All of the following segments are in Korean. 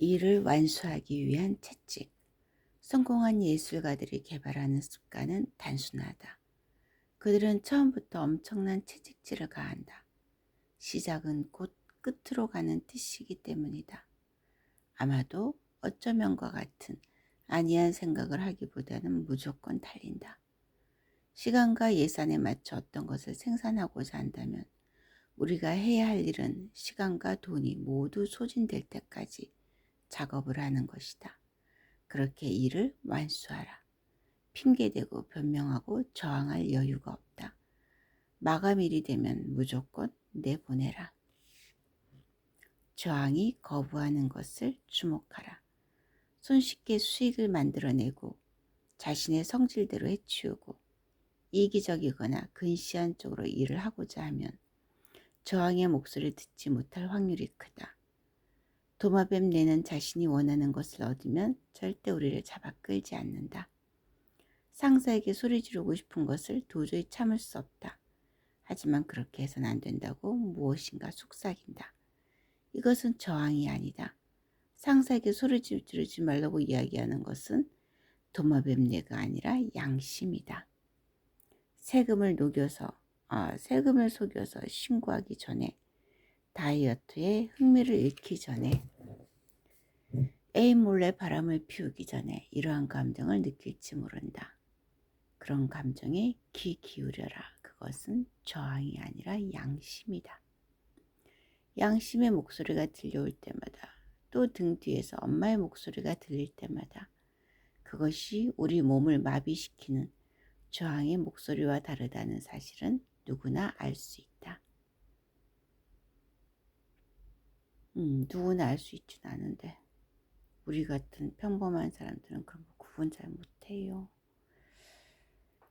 일을 완수하기 위한 채찍. 성공한 예술가들이 개발하는 습관은 단순하다. 그들은 처음부터 엄청난 채찍질을 가한다. 시작은 곧 끝으로 가는 뜻이기 때문이다. 아마도 어쩌면과 같은 아니한 생각을 하기보다는 무조건 달린다. 시간과 예산에 맞춰 어떤 것을 생산하고자 한다면 우리가 해야 할 일은 시간과 돈이 모두 소진될 때까지 작업을 하는 것이다. 그렇게 일을 완수하라. 핑계대고 변명하고 저항할 여유가 없다. 마감일이 되면 무조건 내보내라. 저항이 거부하는 것을 주목하라. 손쉽게 수익을 만들어내고 자신의 성질대로 해치우고 이기적이거나 근시한 쪽으로 일을 하고자 하면 저항의 목소리를 듣지 못할 확률이 크다. 도마뱀 내는 자신이 원하는 것을 얻으면 절대 우리를 잡아 끌지 않는다. 상사에게 소리 지르고 싶은 것을 도저히 참을 수 없다. 하지만 그렇게 해서는 안 된다고 무엇인가 속삭인다. 이것은 저항이 아니다. 상사에게 소리 지르지 말라고 이야기하는 것은 도마뱀내가 아니라 양심이다. 세금을 녹여서, 아, 세금을 속여서 신고하기 전에 다이어트에 흥미를 잃기 전에 애인 몰래 바람을 피우기 전에 이러한 감정을 느낄지 모른다. 그런 감정에 귀 기울여라. 그것은 저항이 아니라 양심이다. 양심의 목소리가 들려올 때마다 또 등 뒤에서 엄마의 목소리가 들릴 때마다 그것이 우리 몸을 마비시키는 저항의 목소리와 다르다는 사실은 누구나 알 수 있다. 음, 누구나 알 수 있진 않은데 우리 같은 평범한 사람들은 그런 거 구분 잘 못해요.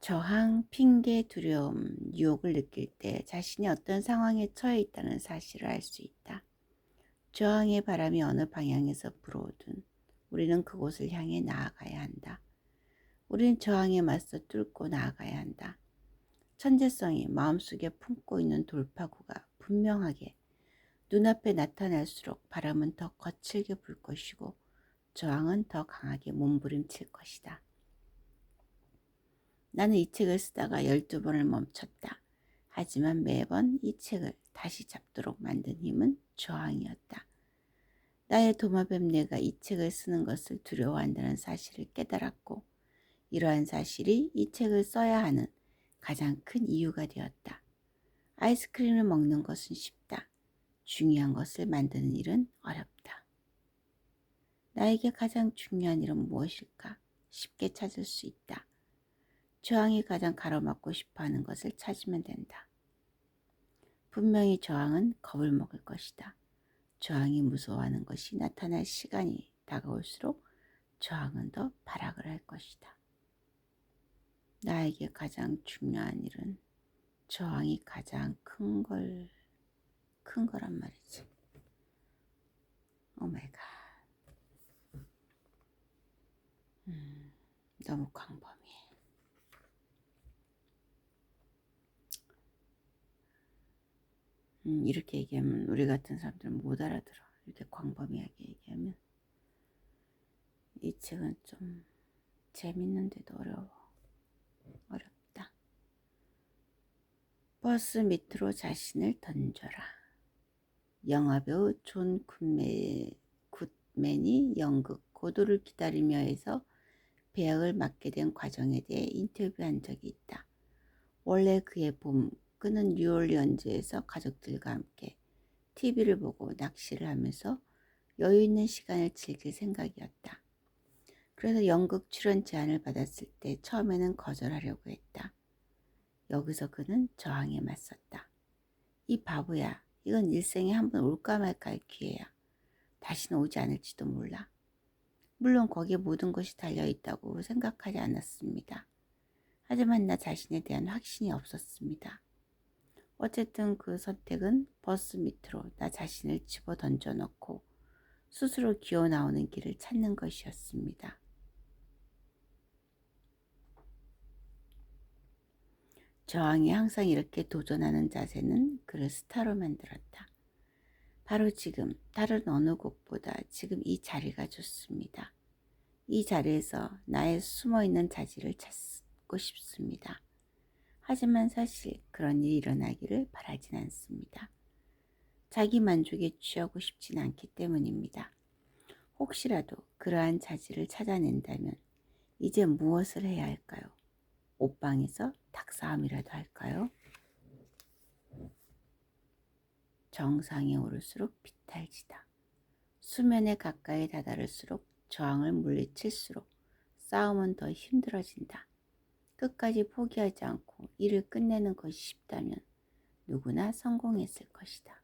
저항, 핑계, 두려움, 유혹을 느낄 때 자신이 어떤 상황에 처해 있다는 사실을 알 수 있다. 저항의 바람이 어느 방향에서 불어오든 우리는 그곳을 향해 나아가야 한다. 우리는 저항에 맞서 뚫고 나아가야 한다. 천재성이 마음속에 품고 있는 돌파구가 분명하게 눈앞에 나타날수록 바람은 더 거칠게 불 것이고 저항은 더 강하게 몸부림칠 것이다. 나는 이 책을 쓰다가 12번을 멈췄다. 하지만 매번 이 책을 다시 잡도록 만든 힘은 저항이었다. 나의 도마뱀 내가 이 책을 쓰는 것을 두려워한다는 사실을 깨달았고 이러한 사실이 이 책을 써야 하는 가장 큰 이유가 되었다. 아이스크림을 먹는 것은 쉽다. 중요한 것을 만드는 일은 어렵다. 나에게 가장 중요한 일은 무엇일까? 쉽게 찾을 수 있다. 저항이 가장 가로막고 싶어 하는 것을 찾으면 된다. 분명히 저항은 겁을 먹을 것이다. 저항이 무서워하는 것이 나타날 시간이 다가올수록 저항은 더 발악을 할 것이다. 나에게 가장 중요한 일은 저항이 가장 큰 걸, 큰 거란 말이지. 오 마이 갓. 음, 너무 광범위해. 음, 이렇게 얘기하면 우리 같은 사람들은 못 알아들어. 이렇게 광범위하게 얘기하면. 이 책은 좀 재밌는데도 어려워. 어렵다. 버스 밑으로 자신을 던져라. 영화배우 존 굿맨, 굿맨이 연극 고도를 기다리며 해서 배역을 맡게 된 과정에 대해 인터뷰한 적이 있다. 원래 그의 봄, 그는 뉴올리언즈에서 가족들과 함께 TV를 보고 낚시를 하면서 여유 있는 시간을 즐길 생각이었다. 그래서 연극 출연 제안을 받았을 때 처음에는 거절하려고 했다. 여기서 그는 저항에 맞섰다. 이 바보야, 이건 일생에 한 번 올까 말까 할 기회야. 다시는 오지 않을지도 몰라. 물론 거기에 모든 것이 달려있다고 생각하지 않았습니다. 하지만 나 자신에 대한 확신이 없었습니다. 어쨌든 그 선택은 버스 밑으로 나 자신을 집어 던져 넣고 스스로 기어 나오는 길을 찾는 것이었습니다. 저항이 항상 이렇게 도전하는 자세는 그를 스타로 만들었다. 바로 지금 다른 어느 곳보다 지금 이 자리가 좋습니다. 이 자리에서 나의 숨어있는 자질을 찾고 싶습니다. 하지만 사실 그런 일이 일어나기를 바라진 않습니다. 자기 만족에 취하고 싶진 않기 때문입니다. 혹시라도 그러한 자질을 찾아낸다면 이제 무엇을 해야 할까요? 옷방에서 닭싸움이라도 할까요? 정상에 오를수록 비탈지다. 수면에 가까이 다다를수록 저항을 물리칠수록 싸움은 더 힘들어진다. 끝까지 포기하지 않고 일을 끝내는 것이 쉽다면 누구나 성공했을 것이다.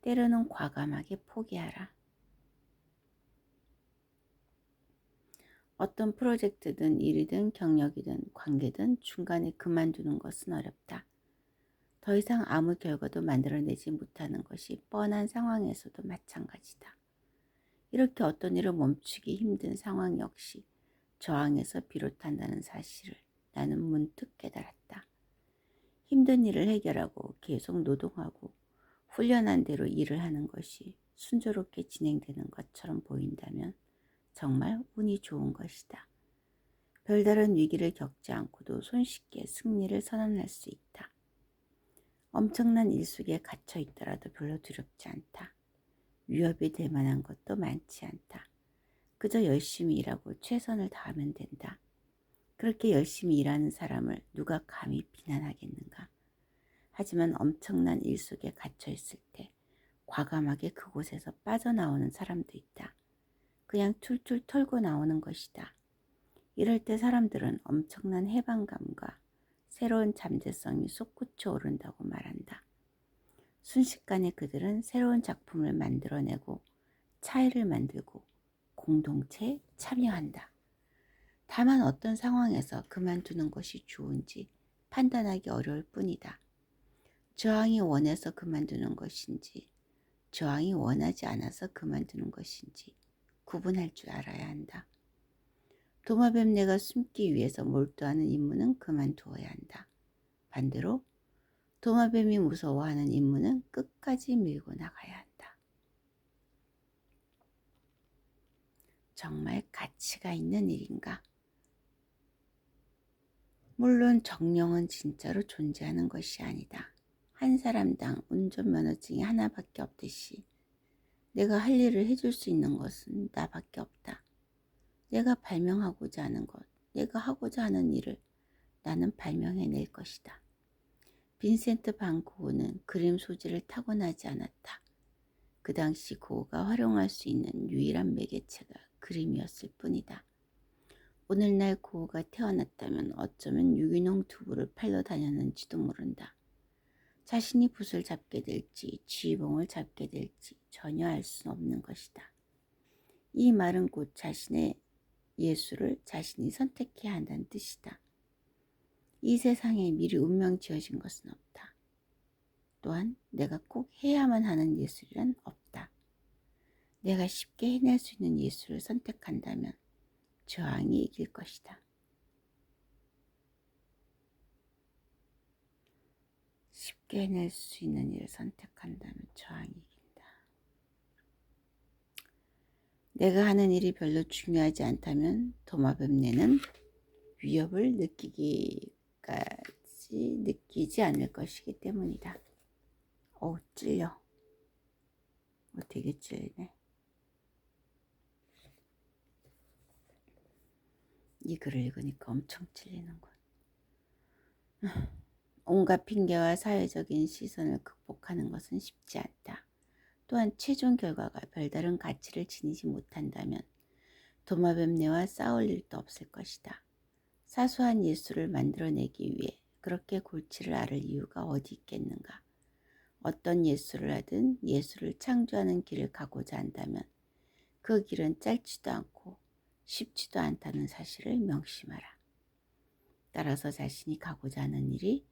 때로는 과감하게 포기하라. 어떤 프로젝트든 일이든 경력이든 관계든 중간에 그만두는 것은 어렵다. 더 이상 아무 결과도 만들어내지 못하는 것이 뻔한 상황에서도 마찬가지다. 이렇게 어떤 일을 멈추기 힘든 상황 역시 저항에서 비롯한다는 사실을 나는 문득 깨달았다. 힘든 일을 해결하고 계속 노동하고 훈련한 대로 일을 하는 것이 순조롭게 진행되는 것처럼 보인다면 정말 운이 좋은 것이다. 별다른 위기를 겪지 않고도 손쉽게 승리를 선언할 수 있다. 엄청난 일 속에 갇혀 있더라도 별로 두렵지 않다. 위협이 될 만한 것도 많지 않다. 그저 열심히 일하고 최선을 다하면 된다. 그렇게 열심히 일하는 사람을 누가 감히 비난하겠는가? 하지만 엄청난 일 속에 갇혀 있을 때 과감하게 그곳에서 빠져나오는 사람도 있다. 그냥 툴툴 털고 나오는 것이다. 이럴 때 사람들은 엄청난 해방감과 새로운 잠재성이 솟구쳐 오른다고 말한다. 순식간에 그들은 새로운 작품을 만들어내고 차이를 만들고 공동체에 참여한다. 다만 어떤 상황에서 그만두는 것이 좋은지 판단하기 어려울 뿐이다. 저항이 원해서 그만두는 것인지, 저항이 원하지 않아서 그만두는 것인지 구분할 줄 알아야 한다. 도마뱀내가 숨기 위해서 몰두하는 임무는 그만두어야 한다. 반대로 도마뱀이 무서워하는 임무는 끝까지 밀고 나가야 한다. 정말 가치가 있는 일인가? 물론 정령은 진짜로 존재하는 것이 아니다. 한 사람당 운전면허증이 하나밖에 없듯이 내가 할 일을 해줄 수 있는 것은 나밖에 없다. 내가 발명하고자 하는 것, 내가 하고자 하는 일을 나는 발명해낼 것이다. 빈센트 반 고흐는 그림 소질을 타고나지 않았다. 그 당시 고흐가 활용할 수 있는 유일한 매개체가 그림이었을 뿐이다. 오늘날 고흐가 태어났다면 어쩌면 유기농 두부를 팔러 다녔는지도 모른다. 자신이 붓을 잡게 될지 지휘봉을 잡게 될지 전혀 알 수 없는 것이다. 이 말은 곧 자신의 예수를 자신이 선택해야 한다는 뜻이다. 이 세상에 미리 운명 지어진 것은 없다. 또한 내가 꼭 해야만 하는 예술이란 없다. 내가 쉽게 해낼 수 있는 예술을 선택한다면 저항이 이길 것이다. 쉽게 해낼 수 있는 일을 선택한다면 저항이 이긴다. 내가 하는 일이 별로 중요하지 않다면 도마뱀내는 위협을 느끼기까지 느끼지 않을 것이기 때문이다. 어 찔려. 어, 되게 찔리네. 이 글을 읽으니까 엄청 찔리는군. 온갖 핑계와 사회적인 시선을 극복하는 것은 쉽지 않다. 또한 최종 결과가 별다른 가치를 지니지 못한다면 도마뱀내와 싸울 일도 없을 것이다. 사소한 예술을 만들어내기 위해 그렇게 골치를 앓을 이유가 어디 있겠는가? 어떤 예술을 하든 예술을 창조하는 길을 가고자 한다면 그 길은 짧지도 않고 쉽지도 않다는 사실을 명심하라. 따라서 자신이 가고자 하는 일이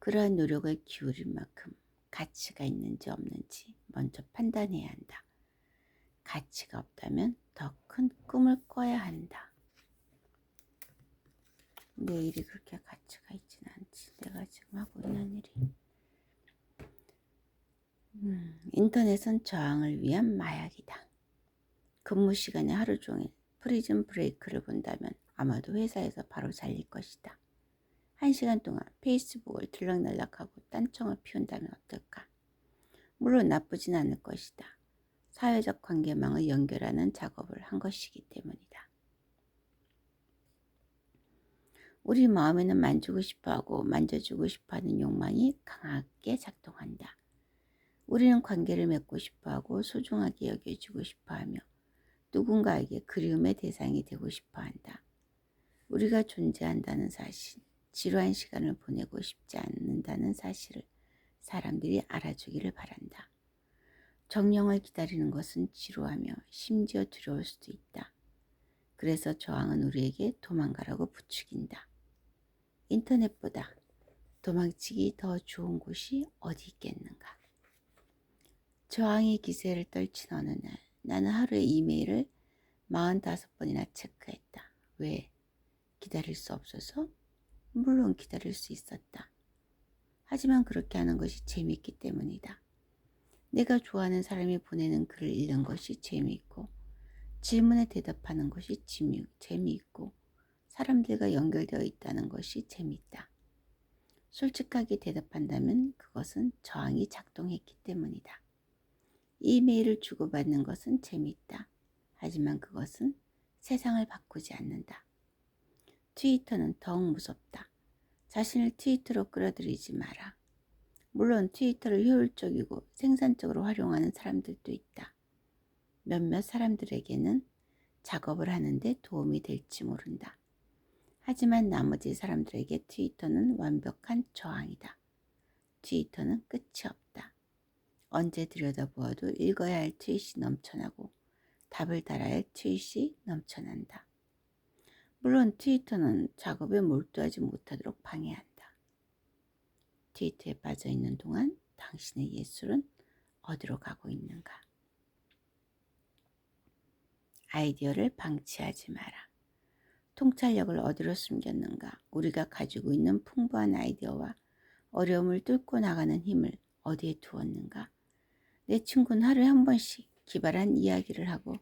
그러한 노력을 기울일 만큼 가치가 있는지 없는지 먼저 판단해야 한다. 가치가 없다면 더 큰 꿈을 꿔야 한다. 내 일이 그렇게 가치가 있진 않지. 내가 지금 하고 있는 일이. 음, 인터넷은 저항을 위한 마약이다. 근무 시간에 하루 종일 프리즌 브레이크를 본다면 아마도 회사에서 바로 잘릴 것이다. 한 시간 동안 페이스북을 들락날락하고 딴청을 피운다면 어떨까? 물론 나쁘진 않을 것이다. 사회적 관계망을 연결하는 작업을 한 것이기 때문이다. 우리 마음에는 만지고 싶어하고 만져주고 싶어하는 욕망이 강하게 작동한다. 우리는 관계를 맺고 싶어하고 소중하게 여겨주고 싶어하며 누군가에게 그리움의 대상이 되고 싶어한다. 우리가 존재한다는 사실, 지루한 시간을 보내고 싶지 않는다는 사실을 사람들이 알아주기를 바란다. 정령을 기다리는 것은 지루하며 심지어 두려울 수도 있다. 그래서 저항은 우리에게 도망가라고 부추긴다. 인터넷보다 도망치기 더 좋은 곳이 어디 있겠는가. 저항이 기세를 떨친 어느 날 나는 하루에 이메일을 45번이나 체크했다. 왜? 기다릴 수 없어서? 물론 기다릴 수 있었다. 하지만 그렇게 하는 것이 재미있기 때문이다. 내가 좋아하는 사람이 보내는 글을 읽는 것이 재미있고 질문에 대답하는 것이 재미있고 사람들과 연결되어 있다는 것이 재미있다. 솔직하게 대답한다면 그것은 저항이 작동했기 때문이다. 이메일을 주고받는 것은 재미있다. 하지만 그것은 세상을 바꾸지 않는다. 트위터는 더욱 무섭다. 자신을 트위터로 끌어들이지 마라. 물론 트위터를 효율적이고 생산적으로 활용하는 사람들도 있다. 몇몇 사람들에게는 작업을 하는데 도움이 될지 모른다. 하지만 나머지 사람들에게 트위터는 완벽한 저항이다. 트위터는 끝이 없다. 언제 들여다보아도 읽어야 할 트윗이 넘쳐나고 답을 달아야 할 트윗이 넘쳐난다. 물론 트위터는 작업에 몰두하지 못하도록 방해한다. 트위터에 빠져 있는 동안 당신의 예술은 어디로 가고 있는가? 아이디어를 방치하지 마라. 통찰력을 어디로 숨겼는가? 우리가 가지고 있는 풍부한 아이디어와 어려움을 뚫고 나가는 힘을 어디에 두었는가? 내 친구는 하루에 한 번씩 기발한 이야기를 하고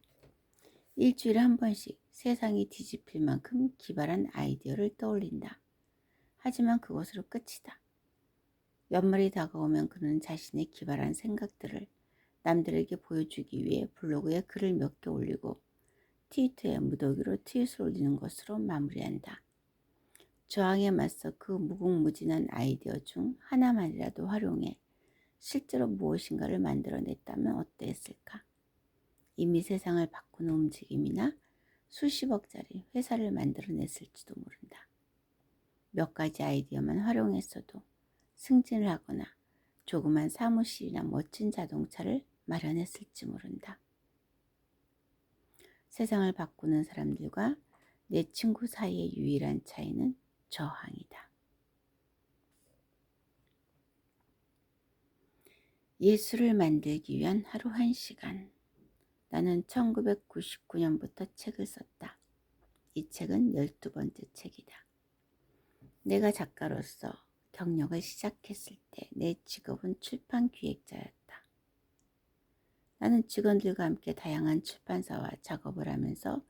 일주일에 한 번씩 세상이 뒤집힐 만큼 기발한 아이디어를 떠올린다. 하지만 그것으로 끝이다. 연말이 다가오면 그는 자신의 기발한 생각들을 남들에게 보여주기 위해 블로그에 글을 몇 개 올리고 트위터에 무더기로 트윗을 올리는 것으로 마무리한다. 저항에 맞서 그 무궁무진한 아이디어 중 하나만이라도 활용해 실제로 무엇인가를 만들어냈다면 어땠을까? 이미 세상을 바꾸는 움직임이나 수십억짜리 회사를 만들어냈을지도 모른다. 몇 가지 아이디어만 활용했어도 승진을 하거나 조그만 사무실이나 멋진 자동차를 마련했을지 모른다. 세상을 바꾸는 사람들과 내 친구 사이의 유일한 차이는 저항이다. 예술을 만들기 위한 하루 한 시간. 나는 1999년부터 책을 썼다. 이 책은 12번째 책이다. 내가 작가로서 경력을 시작했을 때 내 직업은 출판 기획자였다. 나는 직원들과 함께 다양한 출판사와 작업을 하면서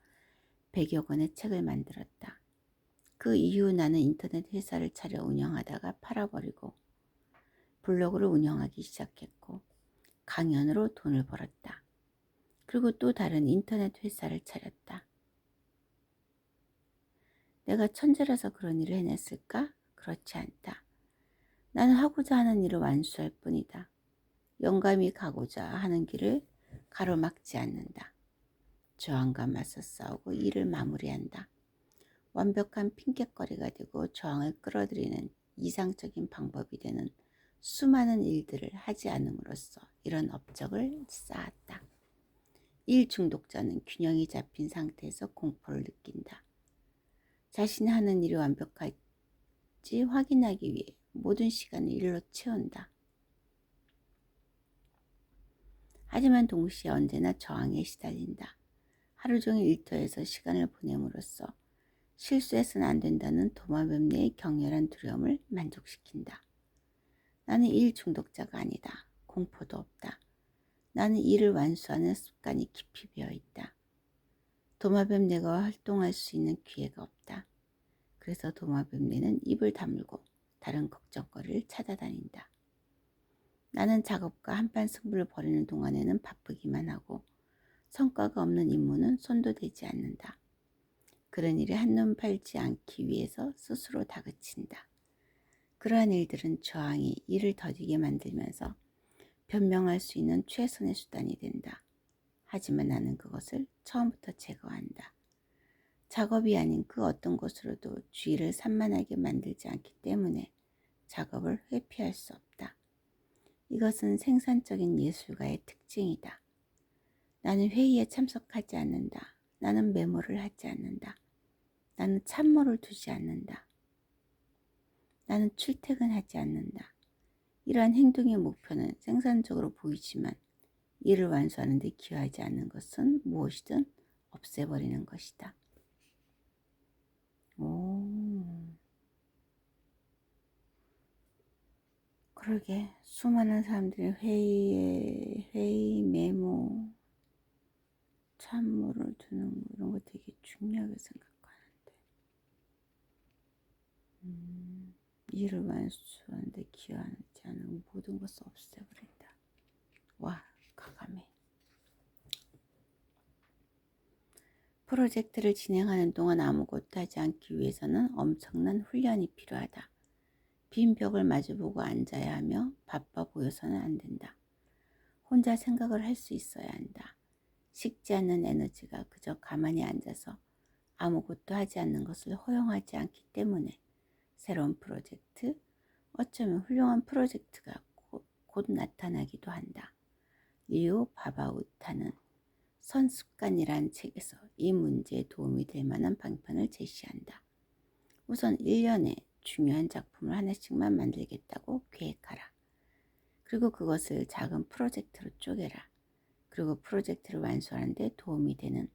100여 권의 책을 만들었다. 그 이후 나는 인터넷 회사를 차려 운영하다가 팔아버리고 블로그를 운영하기 시작했고 강연으로 돈을 벌었다. 그리고 또 다른 인터넷 회사를 차렸다. 내가 천재라서 그런 일을 해냈을까? 그렇지 않다. 나는 하고자 하는 일을 완수할 뿐이다. 영감이 가고자 하는 길을 가로막지 않는다. 저항과 맞서 싸우고 일을 마무리한다. 완벽한 핑계거리가 되고 저항을 끌어들이는 이상적인 방법이 되는 수많은 일들을 하지 않음으로써 이런 업적을 쌓았다. 일 중독자는 균형이 잡힌 상태에서 공포를 느낀다. 자신이 하는 일이 완벽할지 확인하기 위해 모든 시간을 일로 채운다. 하지만 동시에 언제나 저항에 시달린다. 하루 종일 일터에서 시간을 보냄으로써 실수해서는 안 된다는 도마뱀내의 격렬한 두려움을 만족시킨다. 나는 일 중독자가 아니다. 공포도 없다. 나는 일을 완수하는 습관이 깊이 배어 있다. 도마뱀 내가 활동할 수 있는 기회가 없다. 그래서 도마뱀내는 입을 다물고 다른 걱정거리를 찾아다닌다. 나는 작업과 한판 승부를 벌이는 동안에는 바쁘기만 하고 성과가 없는 임무는 손도 대지 않는다. 그런 일에 한눈 팔지 않기 위해서 스스로 다그친다. 그러한 일들은 저항이 일을 더디게 만들면서 변명할 수 있는 최선의 수단이 된다. 하지만 나는 그것을 처음부터 제거한다. 작업이 아닌 그 어떤 것으로도 주의를 산만하게 만들지 않기 때문에 작업을 회피할 수 없다. 이것은 생산적인 예술가의 특징이다. 나는 회의에 참석하지 않는다. 나는 메모를 하지 않는다. 나는 참모를 두지 않는다. 나는 출퇴근하지 않는다. 이러한 행동의 목표는 생산적으로 보이지만 이를 완수하는 데 기여하지 않는 것은 무엇이든 없애버리는 것이다. 오. 그러게 수많은 사람들이 회의에 회의 메모 참모를 두는 거 이런 거 되게 중요하게 생각하는데 음, 일을 완수하는데 기여하지 않은 모든 것을 없애버린다. 와 가감해. 프로젝트를 진행하는 동안 아무것도 하지 않기 위해서는 엄청난 훈련이 필요하다. 빈 벽을 마주보고 앉아야 하며 바빠 보여서는 안 된다. 혼자 생각을 할 수 있어야 한다. 식지 않는 에너지가 그저 가만히 앉아서 아무것도 하지 않는 것을 허용하지 않기 때문에 새로운 프로젝트, 어쩌면 훌륭한 프로젝트가 곧, 곧 나타나기도 한다. 리오 바바우타는 선습관이란 책에서 이 문제에 도움이 될 만한 방편을 제시한다. 우선 1년에 중요한 작품을 하나씩만 만들겠다고 계획하라. 그리고 그것을 작은 프로젝트로 쪼개라. 그리고 프로젝트를 완수하는 데 도움이 되는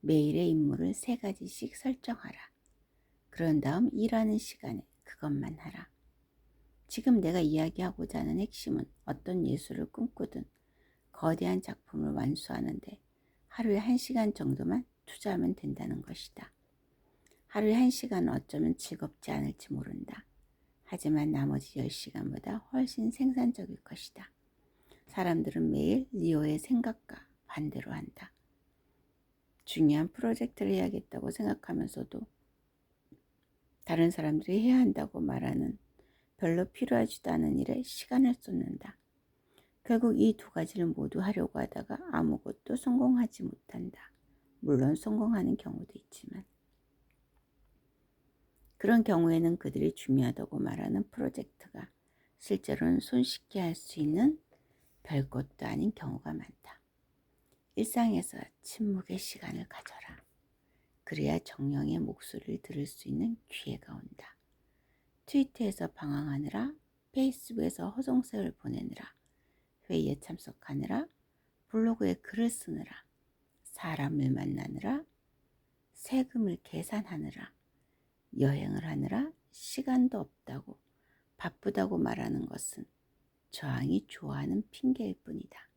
매일의 임무를 세 가지씩 설정하라. 그런 다음 일하는 시간에 그것만 하라. 지금 내가 이야기하고자 하는 핵심은 어떤 예술을 꿈꾸든 거대한 작품을 완수하는데 하루에 한 시간 정도만 투자하면 된다는 것이다. 하루에 한 시간은 어쩌면 즐겁지 않을지 모른다. 하지만 나머지 10시간보다 훨씬 생산적일 것이다. 사람들은 매일 리오의 생각과 반대로 한다. 중요한 프로젝트를 해야겠다고 생각하면서도 다른 사람들이 해야 한다고 말하는 별로 필요하지도 않은 일에 시간을 쏟는다. 결국 이 두 가지를 모두 하려고 하다가 아무것도 성공하지 못한다. 물론 성공하는 경우도 있지만. 그런 경우에는 그들이 중요하다고 말하는 프로젝트가 실제로는 손쉽게 할 수 있는 별것도 아닌 경우가 많다. 일상에서 침묵의 시간을 가져라. 그래야 정령의 목소리를 들을 수 있는 기회가 온다. 트위터에서 방황하느라, 페이스북에서 허송세월 보내느라, 회의에 참석하느라, 블로그에 글을 쓰느라, 사람을 만나느라, 세금을 계산하느라, 여행을 하느라 시간도 없다고 바쁘다고 말하는 것은 저항이 좋아하는 핑계일 뿐이다.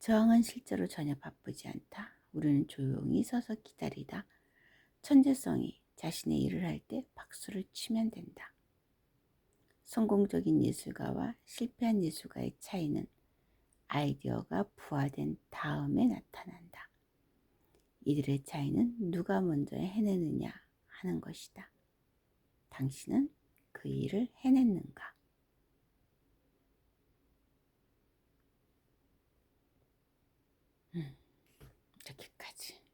저항은 실제로 전혀 바쁘지 않다. 우리는 조용히 서서 기다리다. 천재성이 자신의 일을 할 때 박수를 치면 된다. 성공적인 예술가와 실패한 예술가의 차이는 아이디어가 부화된 다음에 나타난다. 이들의 차이는 누가 먼저 해내느냐 하는 것이다. 당신은 그 일을 해냈는가? 이렇게까지.